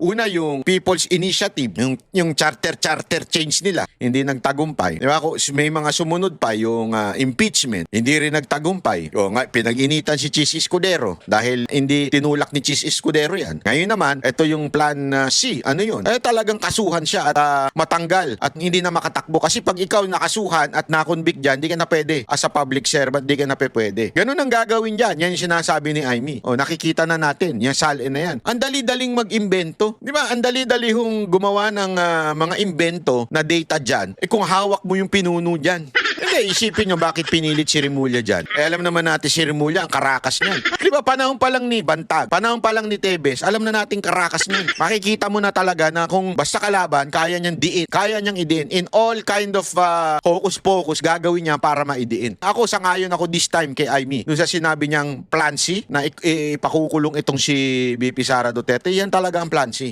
Una yung People's Initiative, yung, yung charter-charter change nila, hindi nagtagumpay. Di ba? May mga sumunod pa yung ah, impeachment, hindi rin nagtagumpay. O nga, pinag-initan si Chis Escudero dahil hindi tinulak ni Chis Escudero yan. Ngayon naman, ito yung plan na C. Ano yun? Eh talagang kasuhan siya at ah, matanggal at hindi na makatakbo. Kasi pag ikaw nakasuhan at nakonvict dyan, di ka na pwede. As a public servant, di ka na pwede. Ganun ang gagawin dyan. Yan yung sinasabi ni Amy. O nakikita na natin. Yan salin na yan. Ang dali-daling mag-imbento. Di ba? Ang dali-dali hong gumawa ng ah, mga imbento na data dyan. Eh kung hawak mo yung pinuno dyan. Hindi, isipin nyo bakit pinilit si Remulla dyan. Eh alam naman natin si Remulla, ang karakas niyan. Di ba, panahon pa lang ni Bantag, panahon pa lang ni Tebes, alam na nating karakas niyan. Makikita mo na talaga na kung basta kalaban, kaya niyang diin, kaya niyang idiin. In all kind of uh, focus-focus, gagawin niya para maidiin. Ako, sangayon ako this time kay Aimee. Doon sa sinabi niyang plan C, na ipakukulong itong si BP Sara Duterte, yan talaga ang plan C.